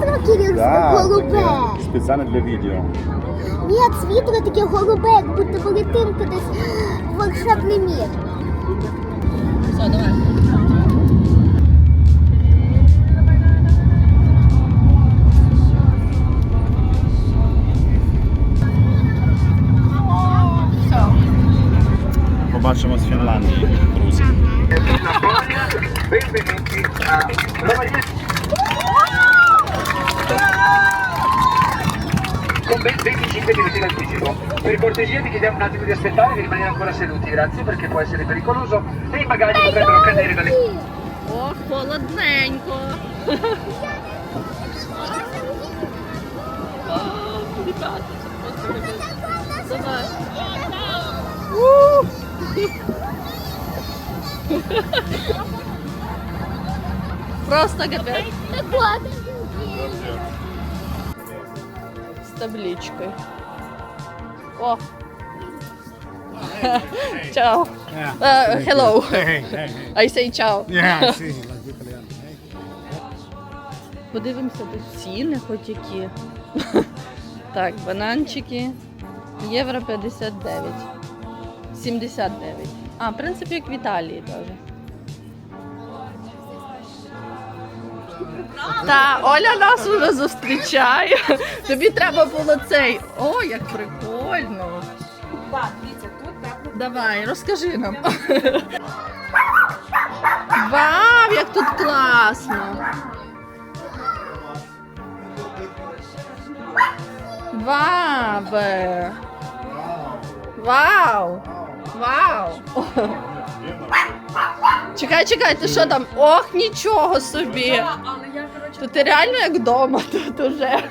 світло Кирил Да, голубе. таке спеціально для відео. Ні, світло таке голубе, як будто ми летим кудись в волшебний мір. Все, давай. Побачимо з Фінляндії, друзі. Con ben 25 minuti d'anticipo. Per cortesia vi chiediamo un attimo di aspettare e di rimanere ancora seduti, grazie, perché può essere pericoloso e i bagagli potrebbero cadere dalle Ох, холодненько. Ребята, це просто Давай. Просто капець. Так от. З табличкою. О. Ciao. Uh, hello. I say ciao. Подивимося тут ціни хоч які. Так, бананчики. Євро 59. 79. А, в принципі, як в Італії теж. Та, Оля нас уже зустрічає. Тобі треба було цей. О, як прикольно. Давай, розкажи нам. Вау, як тут класно. Вау! Вау! Вау! Чекай, чекай, ти що там? Ох, нічого собі! Тут ти реально як вдома тут уже.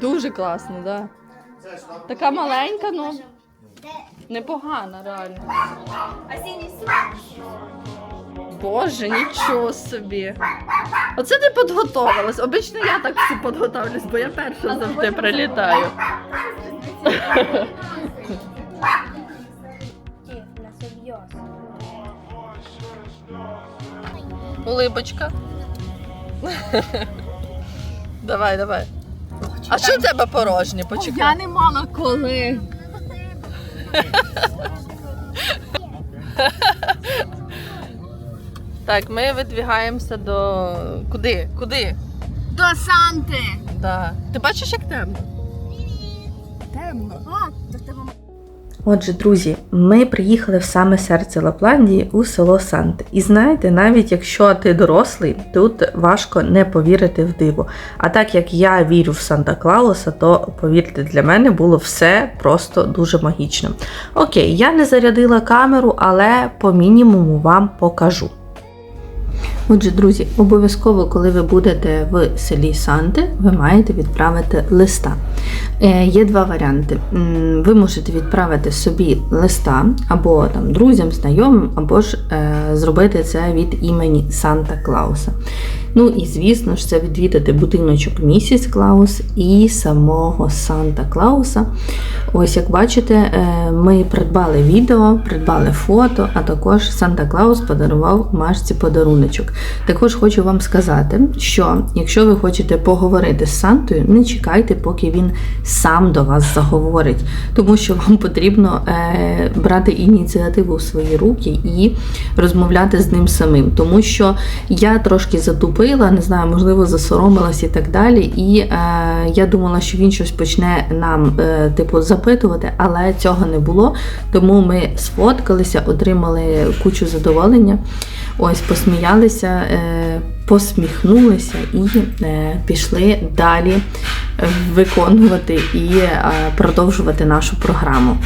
Дуже класно, так. Да. Така маленька, ну непогана, реально. Боже, нічого собі. Оце ти підготовилась. Обично я так всі підготовлюсь, бо я перша завжди прилітаю. Улибочка. Давай, давай. А що в тебе порожнє? Почекай. Я не мала коли. Так, ми видвігаємося до. Куди? Куди? До Санти. Да. Ти бачиш, як темно? Темно. А, Отже, друзі, ми приїхали в саме серце Лапландії у село Сант. І знаєте, навіть якщо ти дорослий, тут важко не повірити в диво. А так як я вірю в Санта Клауса, то повірте, для мене було все просто дуже магічно. Окей, я не зарядила камеру, але по мінімуму вам покажу. Отже, друзі, обов'язково, коли ви будете в селі Санти, ви маєте відправити листа. Е, є два варіанти. Ви можете відправити собі листа або там друзям, знайомим, або ж е, зробити це від імені Санта Клауса. Ну і звісно ж, це відвідати будиночок місіс Клаус і самого Санта Клауса. Ось як бачите, е, ми придбали відео, придбали фото, а також Санта Клаус подарував Машці подаруночок. Також хочу вам сказати, що якщо ви хочете поговорити з Сантою, не чекайте, поки він сам до вас заговорить, тому що вам потрібно е, брати ініціативу в свої руки і розмовляти з ним самим. Тому що я трошки затупила, не знаю, можливо, засоромилась і так далі. І е, я думала, що він щось почне нам е, типу запитувати, але цього не було. Тому ми сфоткалися, отримали кучу задоволення. Ось посміялися, е, посміхнулися і е, пішли далі виконувати і е, продовжувати нашу програму.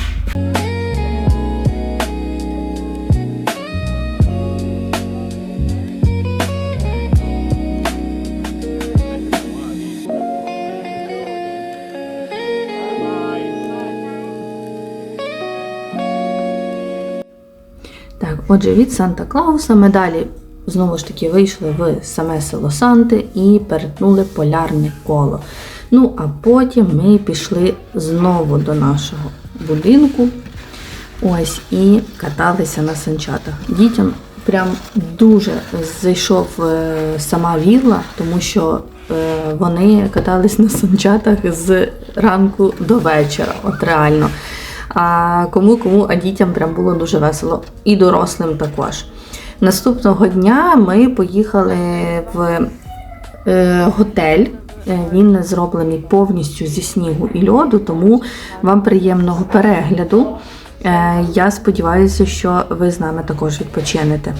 Отже, від Санта Клауса ми далі знову ж таки вийшли в саме село Санти і перетнули полярне коло. Ну, а потім ми пішли знову до нашого будинку. Ось і каталися на санчатах. Дітям прям дуже зайшов е, сама вілла, тому що е, вони катались на санчатах з ранку до вечора, от реально. А кому кому, а дітям прям було дуже весело, і дорослим також. Наступного дня ми поїхали в е, готель. Е, Він зроблений повністю зі снігу і льоду, тому вам приємного перегляду. Е, Я сподіваюся, що ви з нами також відпочинете.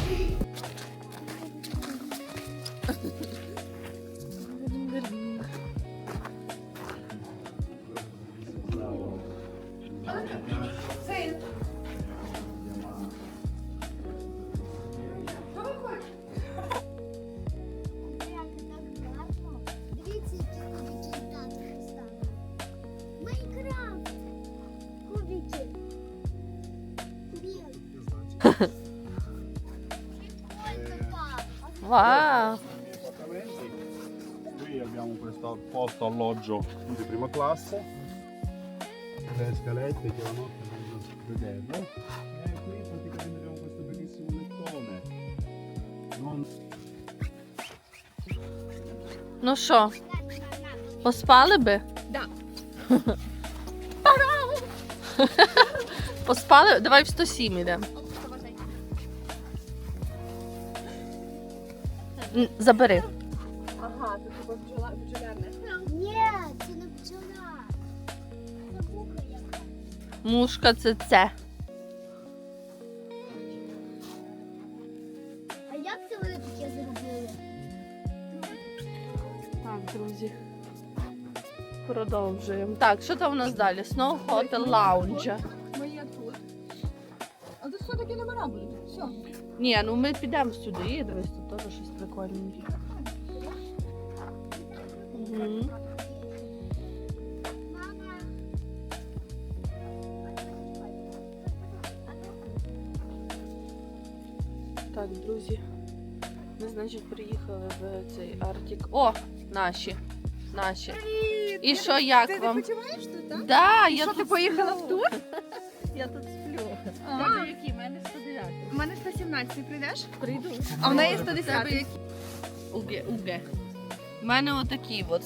так. Вау! Qui abbiamo questo posto alloggio di prima classe, le scalette che la notte non vederle. E qui praticamente abbiamo questo bellissimo lettone. Non Ну що, поспали би? Да. Поспали? Давай в 107 йдемо. Н- Забери. Ні, це не бджола. Це муха яка. Мушка це це. А як це вони таке зробили? Так, друзі. Продовжуємо. Так, що там у нас далі? Snow Hotel Lounge. Моє тут. А тут все-таки номера будуть. Все. Ні, ну ми підемо сюди, дивись, теж щось прикольненьке. Угу. Так, друзі. Ми, значить, приїхали в цей Артік. О, наші. Наші. І що, як Ти вам? відпочиваєш тут, так? Да, я Що, ти поїхала в тур? Тебе які? У мене 109. У мене 117, ти прийдеш? Прийду. А в неї 110. які? Уге, уге. У мене отакі от.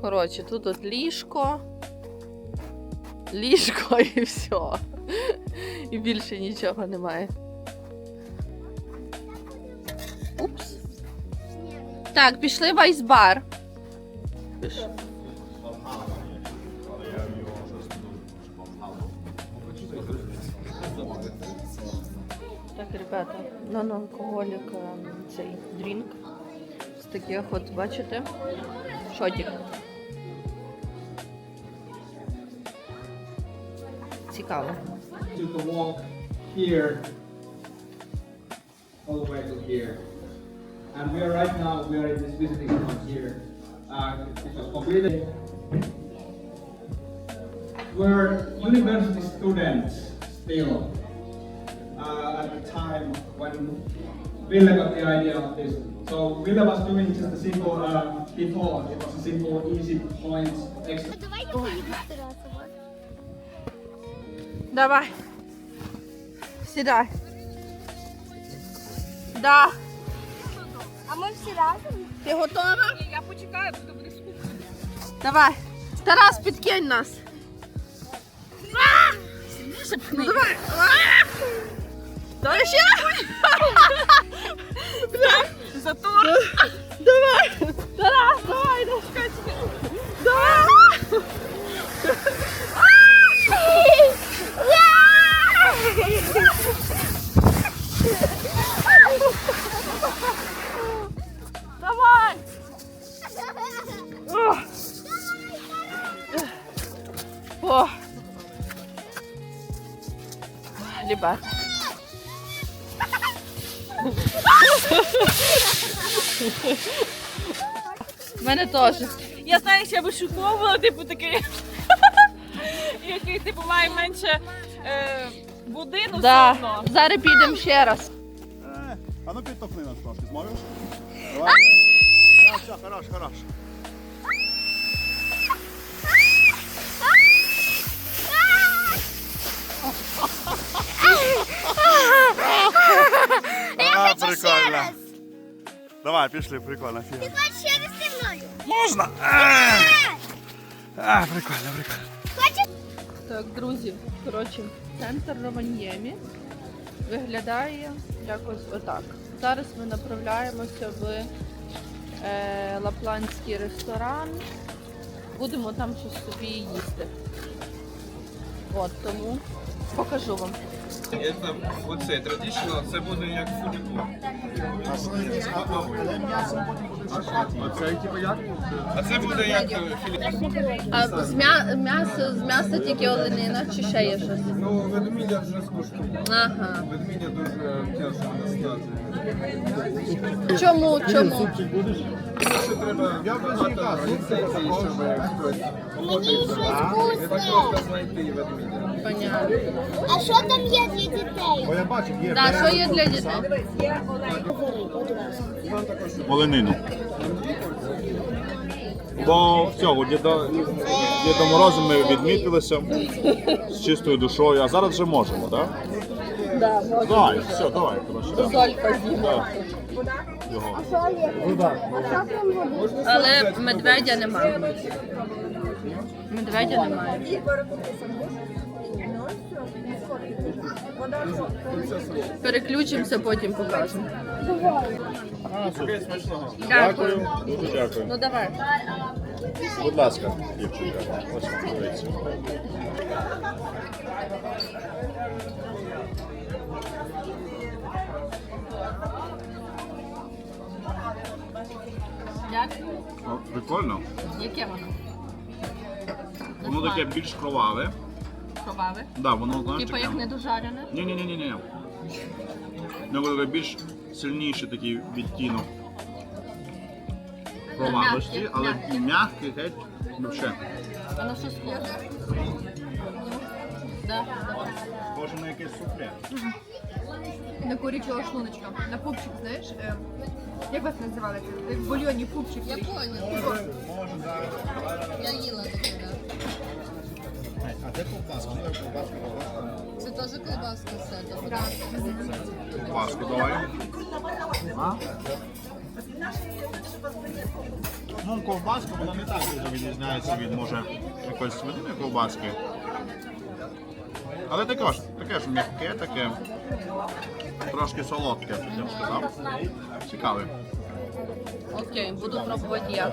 Коротше, тут от ліжко. Ліжко і все. І більше нічого немає. Упс. Так, пішли в айсбар. Ребята, нон-алкоголік ем, цей дрінк. З таких от, бачите? Шотик. Цікаво. all the way to here. And we are right now, we are in this visiting point here. Uh, it was completed. We're university students still uh, at the time when Ville got the idea of this. So Ville was doing just a simple, uh, before, it was a simple, easy points exercise. Давайте поїдемо старатися. Давай. Сідай. Да. А ми всі разом? Ти готова? Я почекаю, бо буде скучно. Давай. Тарас, підкинь нас. А! Ну, давай. А! Давай ще. Затор. Давай. Тарас, давай. ну. Давай. Давай. О. Ребята. В мене теж. Я знаю, що я би шуковувала, типу такий, який типу має менше е, води, ну все одно. Зараз підемо ще раз. Е, а ну підтопни нас трошки, зможеш? Давай. Все, хорош, хорош. А, хочу ще раз. Давай, пішли, прикольно. Ти хочеш ще раз зі мною? Можна? А, а, прикольно, прикольно. Хочеш? Так, друзі, коротше, центр Романьємі виглядає якось отак. Зараз ми направляємося в е, лапландський ресторан. Будемо там щось собі їсти. От тому покажу вам. Це оце традиційно, це буде як типу як? А це буде як філіп. А з м'я- м'ясо, з м'яса тільки оленина чи ще є щось? Ну, ведмідя вже скуштував. Ага. Ведмідя дуже тяжко достати. Чому? Чому? Що треба багато ліцензій, щоб хтось Мені щось вкусне. знайти ведмідя. Понятно. А що там є для дітей? Бо я бачив, є. Так, що є для дітей? Оленину. Бо всього, Діда, Діда Морозом ми відмітилися з чистою душою, а зараз вже можемо, так? Да, Давай, все, давай, коротше. да. Золька з'їла. Його. Але медведя немає. Медведя немає. Переключимося, потім покажемо. Смачного. Дякую. Дуже дякую. Ну давай. Будь ласка, дівчинка. Ось дивіться. Дякую. О, Прикольно. Яке воно? Воно таке більш кроваве. Кроваве. Да, воно, знаєш, Типа таке... як недожарене. Ні, ні, ні, ні, ні. Ну, таке більш сильніший такий відтінок кровавості, М'який, але м'який. м'який геть вообще. Воно що схоже? Да. Схоже на якесь суфле. На курячого шлуночка. На пупчик, знаєш? Е, як вас називали? це? В бульйоні пупчик. Я поняла. Я їла таке, де ковбаска? Ну, ковбаска. Це теж колбаска все, добре. Ковбаску давай. А? Ну, ковбаска, вона не так дуже відрізняється від, може, якоїсь свинини ковбаски. Але таке ж, таке ж м'яке, таке. Трошки солодке, я б сказав. Цікаве. Окей, буду пробувати я.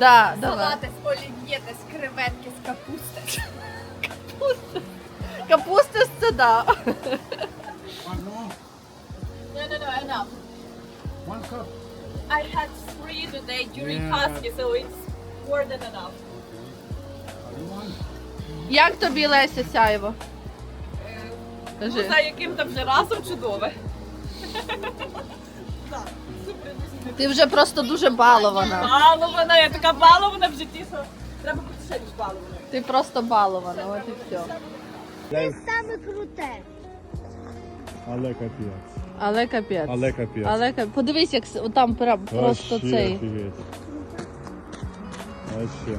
Да, давай. Салати з олів'єта, з креветки, з капусти. Капуста це да. No, no, no, enough. I had three today during Husky, so it's more than enough. Як тобі Леся Сяєво? Кажи. За яким там вже разом чудове. Ти вже просто дуже балована. Балована, я така балована в житті, що треба бути ще ніж балована. Ти просто балована, от і все. Це саме круте. Але капець. Але капець. Але капець. Але капець. Подивись, як с- там прям просто цей. Вообще.